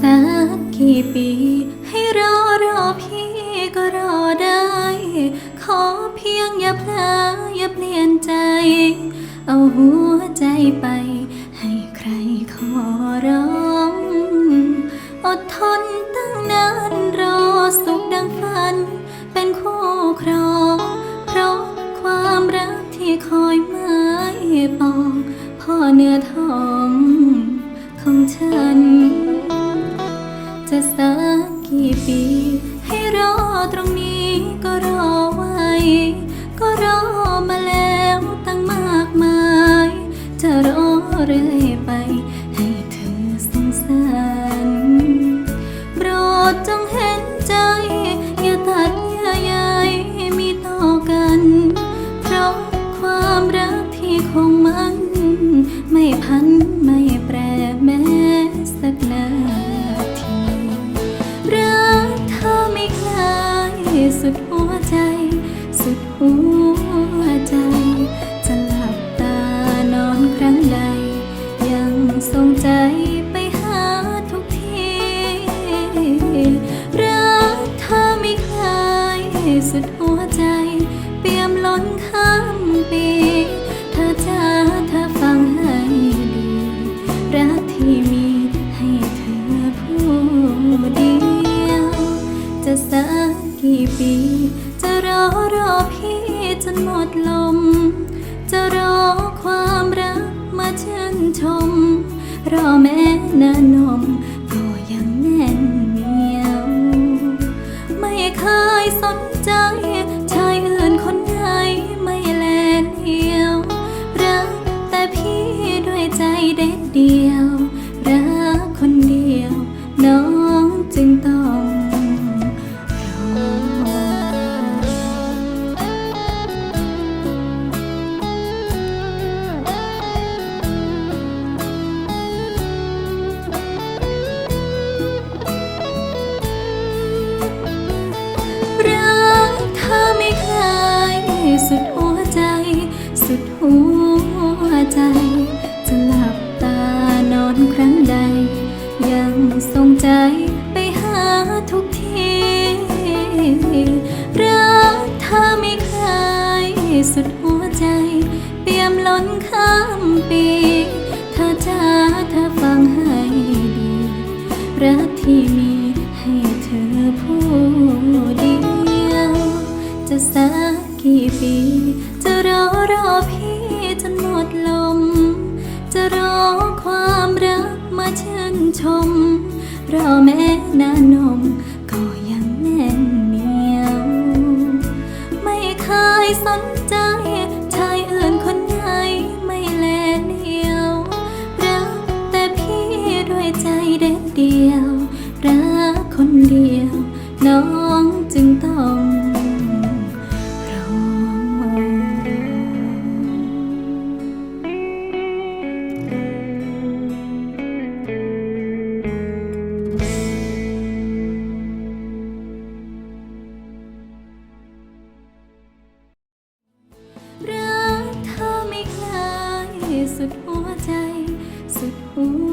สักกี่ปี ให้รอรอพี่ก็รอได้ ขอเพียงอย่าเพลออย่าเปลี่ยนใจ เอาหัวใจไป ให้ใครขอร้องอดทนตั้งนานรอสุขดังฝัน เป็นคู่ครอง เพราะความรักที่คอยหมายปอง พ่อเนื้อทองของฉัน จะสักกี่ปี ให้รอตรงนี้ก็รอไว้ ก็รอมาแล้วตั้งมากมาย จะรอเรื่อย สุดหัวใจ สุดหัวใจ จะหลับตานอนครั้งใด ยังทรงใจไปหาทุกที รักเธอไม่คลายสุดหัวใจ เปี่ยมล้นข้ามปี เธอจ้าเธอฟัง รอแม่นานมก็ยังแน่นเหนียว ไม่เคยสนใจ ใจ จะหลับตานอนครั้งใด ยังทรงใจไปหาทุกทีรักเธอไม่คลายสุดหัวใจ เปี่ยมล้นข้ามปีเธอจ้าเธอฟังให้ดีรักที่มี ชื่นชมรอแม้นานม ก็ยังแน่นเหนียว ไม่เคยสนใจ ชายอื่นคนไหนไม่แลเดียวรักแต่พี่ด้วยใจเด็ดเดียว รักคนเดียวน้อง it who